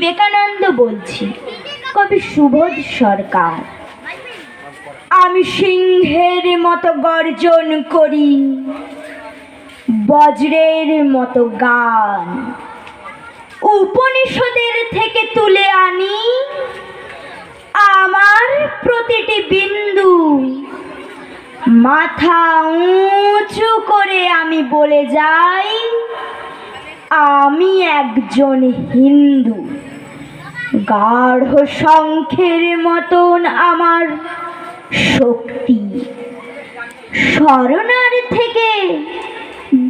বিবেকানন্দ বলছি, কবি সুবোধ সরকার। আমি সিংহের মতো গর্জন করি, বজ্রের মতো গান। উপনিষদের থেকে তুলে আনি আমার প্রতিটি বিন্দু। মাথা উঁচু করে আমি বলে যাই, আমি একজন হিন্দু। গাঢ় শঙ্খের মতন আমার শক্তি। স্মরণার থেকে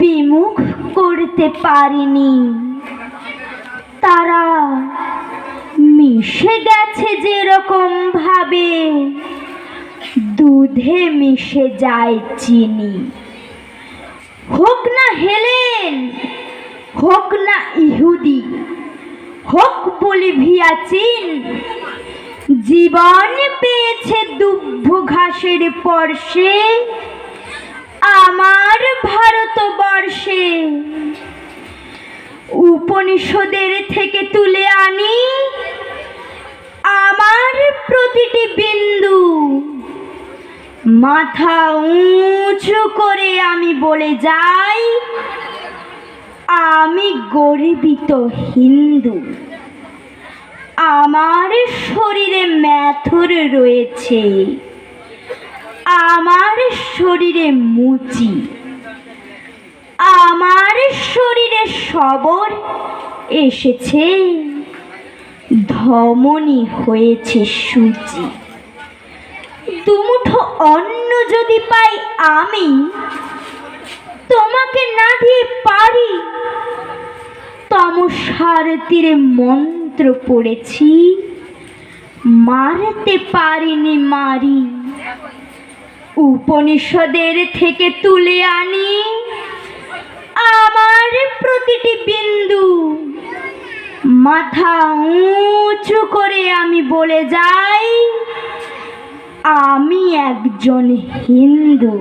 বিমুখ করতে পারিনি। তারা মিশে গেছে যেরকম ভাবে, দুধে মিশে যায় চিনি। হোক না হেলেন, হোক না ইহুদি হোক বলিভিয়া চীন, জীবন পেয়েছে দুব্ধ ঘাসের পর্শে, আমার ভারতবর্ষে। উপনিষদের থেকে তুলে আনি আমার প্রতিটি বিন্দু। মাথা উঁচু করে আমি বলে যাই আমি গর্বিত হিন্দু। আমার শরীরে ম্যাথর রয়েছে। আমার শরীরে মুচি। আমার শরীরে সবর এসেছে। ধমনী হয়েছে সূচি। দুমুঠো অন্ন যদি পাই আমি তমসার তীরে মন্ত্র পড়েছি, মারতে পারিনি মারি। উপনিষদের থেকে তুলে আনি আমার প্রতিটি বিন্দু। মাথা উঁচু করে আমি বলে যাই, আমি একজন হিন্দু।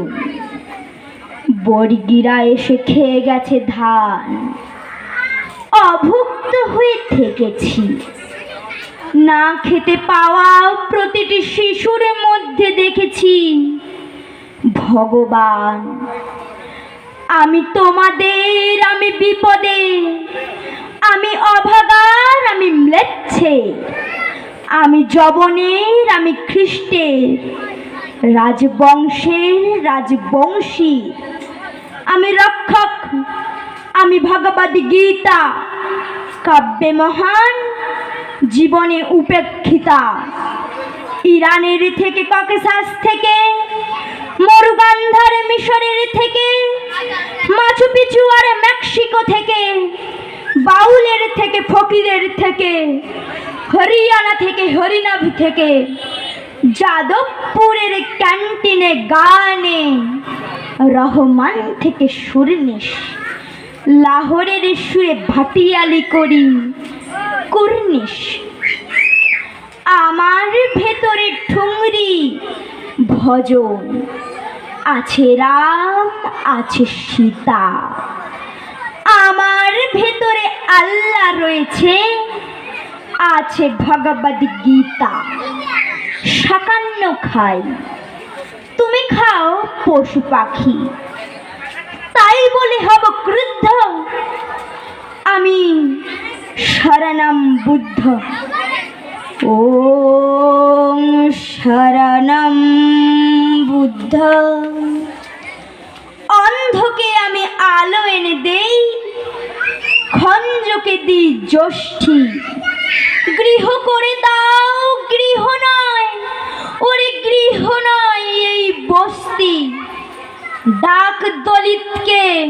বর্গিরা এসে খেয়ে গেছে ধান। অভুক্ত হয়ে থেকেছি। না খেতে পাওয়া প্রতিটি শিশুর মধ্যে দেখেছি। ভগবান, আমি তোমাদের, আমি বিপদে, আমি অভাগার, আমি ম্লেচ্ছে, আমি জবনের, আমি খ্রিস্টের, রাজবংশের রাজবংশী আমি রক্ষক আমি ভগবদ গীতা। কাব্যে মহান, জীবনে উপেক্ষিতা। ইরানের থেকে, ককেশাস থেকে, মরুগান্ধার, মিশরের থেকে, মাচু পিচু আর মেক্সিকো থেকে, বাউলের থেকে, ফকিরের থেকে, হরিয়ানা থেকে হরিনাভ থেকে, যাদবপুরের ক্যান্টিনে গানে, রহমান থেকে সুরনিশ লাহোরের সুরে ভাটিয়ালি করি। কুর্নিশ আমার ভেতরে ঠুংরি ভজন। আছে রাম, আছে সীতা। আমার ভেতরে আল্লাহ রয়েছে। আছে ভগবদ গীতা। সাকান্ন খাই। তুমি খাও পশু পাখি। তাই বলে হব ক্রুদ্ধ। আমি শরণম বুদ্ধ। ও শরণম বুদ্ধ। অন্ধকে আমি আলো এনে দেই খঞ্জকে দিই জ্যোষ্ঠী গৃহ করে দাও ডাক দলিতকে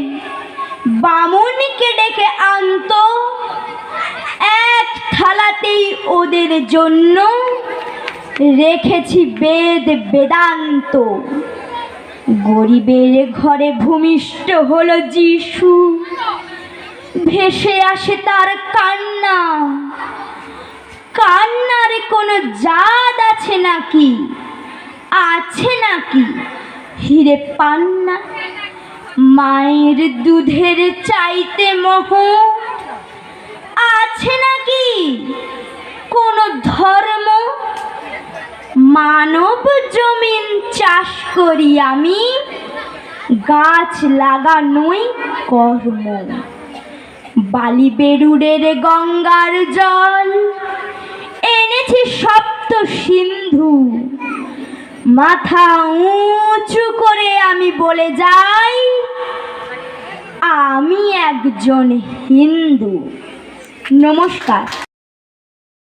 বামুনকে ডেকে আনতো। এক থালাতেই ওদের জন্য রেখেছি বেদ বেদান্ত। গরিবের ঘরে ভূমিষ্ঠ হলো যিশু। ভেসে আসে তার কান্না। কান্নার কোনো জাত আছে নাকি? আছে নাকি? হিরে পান না। মায়ের দুধের চাইতে মোহ। আছে নাকি কোনো ধর্ম? মানব জমিন চাষ করি আমি, গাছ লাগানোই কর্ম। বালি বেরুড়ের গঙ্গার জল, এনেছি সপ্ত সিন্ধু। মাথা আমি বলে যাই আমি একজন হিন্দু। নমস্কার।